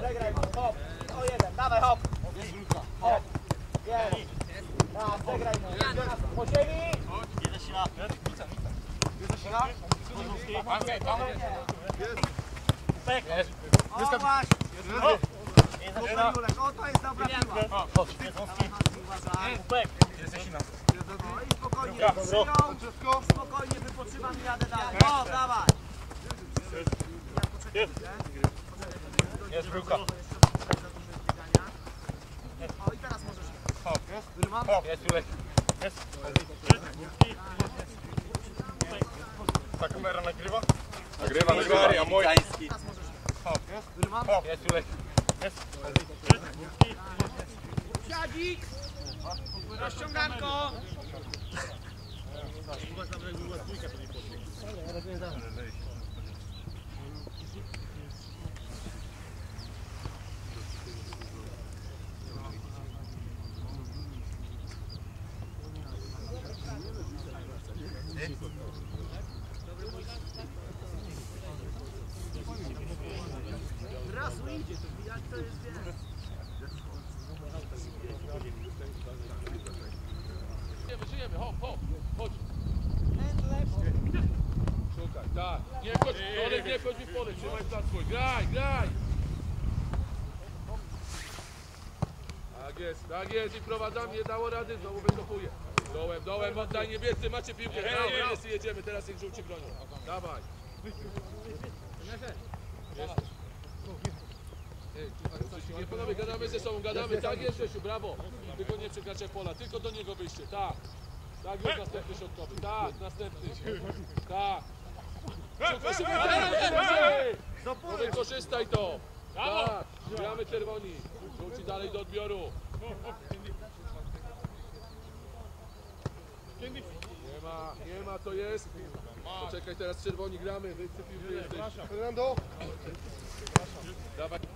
Przegraj, hop. O jeden, dawaj hop. Hop. Jest. Tak, przegraj. Po ziemi. Jeden sila. Jeden sila. Jest. O, masz. O, to jest dobra piła. Chodź, Kupek. Jesteś na. I spokojnie, przyjął, spokojnie wypoczywam i jadę dalej. O, dawaj. Ja poczekam, jest bryłka. O, i teraz możesz. Jest Julek. Jest. Ta kamera nagrywa? Nagrywa, nagrywa. Ja mój. Jest Julek. Jest. Siadzik! Rozciąganko! Raz to jak to jest, wiesz. Żyjemy, żyjemy, hop, hop, chodź. Szukaj, tak. Nie wchodź, Olek, nie wchodź mi pole, trzymaj plac swój. Graj, graj. Tak jest, i prowadzamy, nie dało rady, znowu wycofuję. Dołem, dołem, oddaj niebiescy, macie piłkę. Brawo, niebiescy jedziemy, teraz ich żółci bronią. Dawaj. Jest. Nie panowie, gadamy ze sobą, gadamy, tak jest Grzesiu, brawo. Tylko nie przekraczaj pola, tylko do niego wyjście, tak. Tak, już następny środkowy, tak, następny. Tak. Wykorzystaj to. Tak, gramy czerwoni. Żółci dalej do odbioru. Nie ma, nie ma, to jest. Poczekaj, teraz czerwoni gramy, wy jesteś. Fernando. Dawaj.